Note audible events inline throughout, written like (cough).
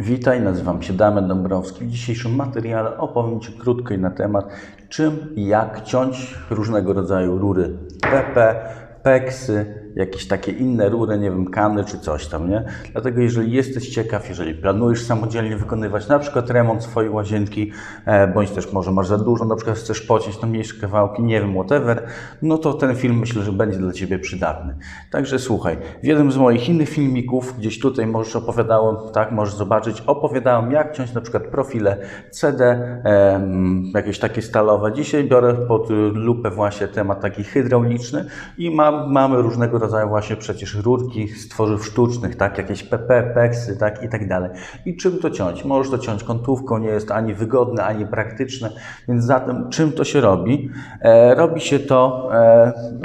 Witaj, nazywam się Damian Dąbrowski. W dzisiejszym materiale opowiem Ci krótko na temat, czym i jak ciąć różnego rodzaju rury PP, peksy, jakieś takie inne rury, nie wiem, kany czy coś tam, nie? Dlatego jeżeli jesteś ciekaw, jeżeli planujesz samodzielnie wykonywać na przykład remont swojej łazienki, e, bądź też może masz za dużo, na przykład chcesz pociąć na mniejsze kawałki, nie wiem, whatever, no to ten film myślę, że będzie dla Ciebie przydatny. Także słuchaj, w jednym z moich innych filmików, gdzieś tutaj możesz opowiadałem, tak, możesz zobaczyć, opowiadałem jak ciąć na przykład profile CD, em, jakieś takie stalowe. Dzisiaj biorę pod y, lupę właśnie temat taki hydrauliczny i mam, mamy różnego rodzaju właśnie przecież rurki z tworzyw sztucznych, tak, jakieś PP, peksy, tak i tak dalej. I czym to ciąć? Możesz to ciąć kątówką, nie jest ani wygodne, ani praktyczne, więc zatem czym to się robi? E, robi się to,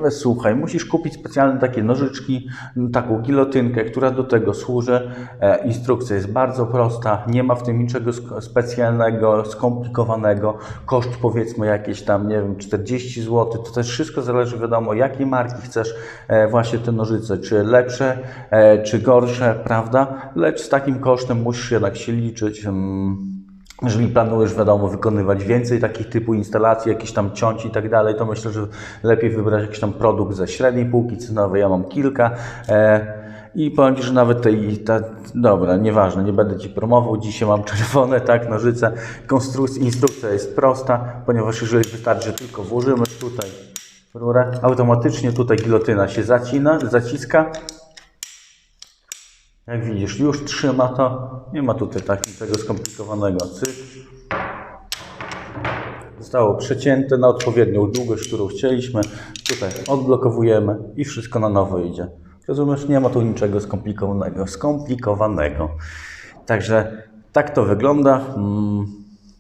e, słuchaj, musisz kupić specjalne takie nożyczki, taką gilotynkę, która do tego służy. E, instrukcja jest bardzo prosta, nie ma w tym niczego specjalnego, skomplikowanego. Koszt powiedzmy jakieś tam, nie wiem, 40 zł. To też wszystko zależy, wiadomo, jakiej marki chcesz e, właśnie te nożyce, czy lepsze, e, czy gorsze, prawda? Lecz z takim kosztem musisz jednak się liczyć. mm, jeżeli planujesz, wiadomo, wykonywać więcej takich typu instalacji, jakieś tam ciąć i tak dalej, to myślę, że lepiej wybrać jakiś tam produkt ze średniej półki cenowej. Ja mam kilka. E, I powiem Ci, że nawet tej, ta, dobra, nieważne, nie będę Ci promował. Dzisiaj mam czerwone, tak, nożyce. Konstrukcja, instrukcja jest prosta, ponieważ jeżeli wystarczy, że tylko włożymy tutaj rurę, automatycznie tutaj gilotyna się zacina, zaciska. Jak widzisz, już trzyma to. Nie ma tutaj tak niczego skomplikowanego. Cyk. Zostało przecięte na odpowiednią długość, którą chcieliśmy. Tutaj odblokowujemy i wszystko na nowo idzie. Rozumiesz? Nie ma tu niczego skomplikowanego. Skomplikowanego. Także tak to wygląda.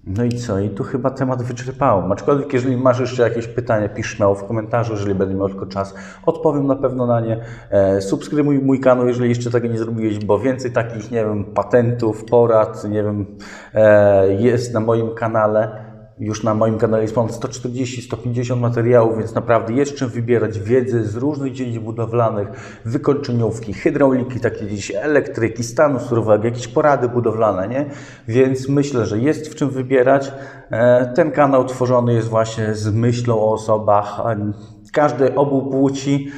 No i co? I tu chyba temat wyczerpałem. Aczkolwiek, jeżeli masz jeszcze jakieś pytania, pisz śmiało w komentarzu, jeżeli będę miał tylko czas, odpowiem na pewno na nie. E, subskrybuj mój kanał, jeżeli jeszcze tego nie zrobiłeś, bo więcej takich, nie wiem, patentów, porad, nie wiem, e, jest na moim kanale. Już na moim kanale jest ponad 140-150 materiałów, więc naprawdę jest czym wybierać wiedzy z różnych dziedzin budowlanych, wykończeniówki, hydrauliki, takie gdzieś elektryki, stanu surowego, jakieś porady budowlane, nie? Więc myślę, że jest w czym wybierać. E, Ten kanał tworzony jest właśnie z myślą o osobach każdej obu płci,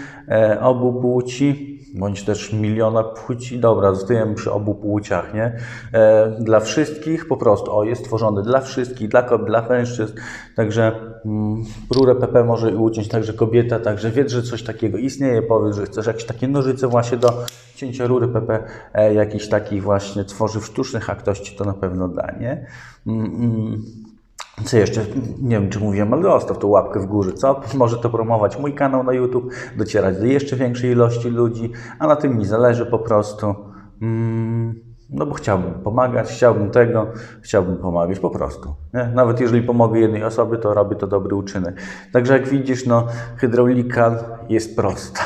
obu płci, bądź też miliona płci. Dobra, zostajemy przy obu płciach, nie? E, dla wszystkich po prostu, o, jest tworzony dla wszystkich, dla kobiet, dla mężczyzn, także mm, rurę PP może uciąć także kobieta, także wiedz, że coś takiego istnieje, powiedz, że chcesz jakieś takie nożyce właśnie do cięcia rury PP, e, jakichś takich właśnie tworzyw sztucznych, a ktoś Ci to na pewno da, nie? Mm, mm. Co jeszcze? Nie wiem, czy mówiłem, ale zostaw tą łapkę w górze, co? (laughs) Może to promować mój kanał na YouTube, docierać do jeszcze większej ilości ludzi, a na tym mi zależy po prostu. Mm, no bo chciałbym pomagać, chciałbym tego, chciałbym pomagać po prostu. Nie? Nawet jeżeli pomogę jednej osobie, to robię to dobry uczynek. Także jak widzisz, no, hydraulika jest prosta.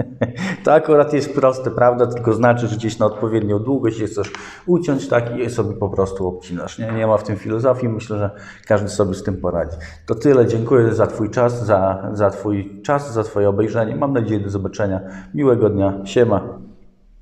(laughs) to akurat jest proste, prawda? Tylko znaczy, że gdzieś na odpowiednią długość jest coś uciąć, tak? I sobie po prostu obcinasz. Nie? nie ma w tym filozofii. Myślę, że każdy sobie z tym poradzi. To tyle. Dziękuję za Twój czas, za, za Twój czas, za Twoje obejrzenie. Mam nadzieję do zobaczenia. Miłego dnia. Siema.